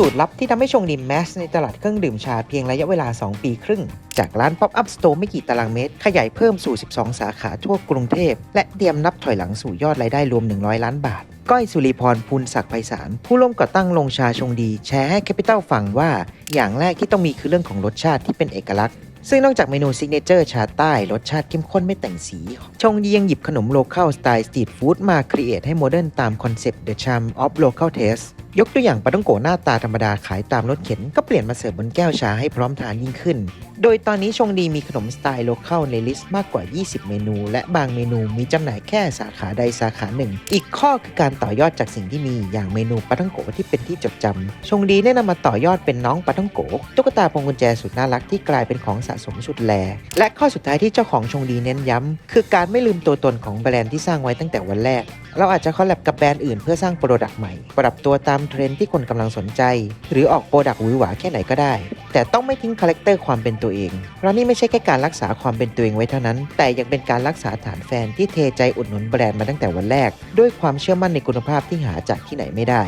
สูตรลับที่ทำให้ชงดีแมสในตลาดเครื่องดื่มชาเพียงระยะเวลา 2 ปีครึ่ง จากร้าน Pop Up Store ไม่กี่ตารางเมตร ขยายเพิ่มสู่ 12 สาขาทั่วกรุงเทพ และเตรียมนับถอยหลังสู่ยอดรายได้รวม 100 ล้านบาท ก้อยสุริพรภูลศักดิ์ไพศาล ผู้ร่วมก่อตั้งลงชาชงดี แชร์ให้แคปิตอลฟังว่า อย่างแรกที่ต้องมีคือเรื่องของรสชาติที่เป็นเอกลักษณ์ซึ่งนอกจากเมนูซิกเนเจอร์ชาใต้รสชาติเข้มข้นไม่แต่งสี ชงดียังหยิบขนมโลเค a ลสไตล์สตรีทฟู้ดมาครีเอทให้โมเดิร์นตามคอนเซปต์ The Charm of Local Taste ยกตัวอย่างปาต้องโกหน้าตาธรรมดาขายตามรถเข็น ก็เปลี่ยนมาเสิร์ฟบนแก้วชาให้พร้อมทานยิ่งขึ้น โดยตอนนี้ชงดีมีขนมสไตล์โลเค a ลในลิสต์มากกว่า 20 เมนู และบางเมนูมีจำหน่ายแค่สาขาใดสาขาหนึ่ง อีกข้อคือการต่อยอดจากสิ่งที่มีอย่างเมนูปาต้องโกที่เป็นที่จดจำชงดีได้นำมาต่อยอดเป็นน้องปาต้องโกตุ๊กตาพวงกุญแจสุดน่ารักที่กลายเป็นของสะสมสุดแล และข้อสุดท้ายที่เจ้าของชงดีเน้นย้ำคือการไม่ลืมตัวตนของแบรนด์ที่สร้างไว้ตั้งแต่วันแรก เราอาจจะคอลแลบกับแบรนด์อื่นเพื่อสร้างโปรดักต์ใหม่ ปรับตัวตามเทรนด์ที่คนกำลังสนใจ หรือออกโปรดักต์หวือหวาแค่ไหนก็ได้ แต่ต้องไม่ทิ้งคาแรคเตอร์ความเป็นตัวเอง เพราะนี่ไม่ใช่แค่การรักษาความเป็นตัวเองไว้เท่านั้น แต่ยังเป็นการรักษาฐานแฟนที่เทใจอุดหนุนแบรนด์มาตั้งแต่วันแรก ด้วยความเชื่อมั่นในคุณภาพที่หาจากที่ไหนไม่ได้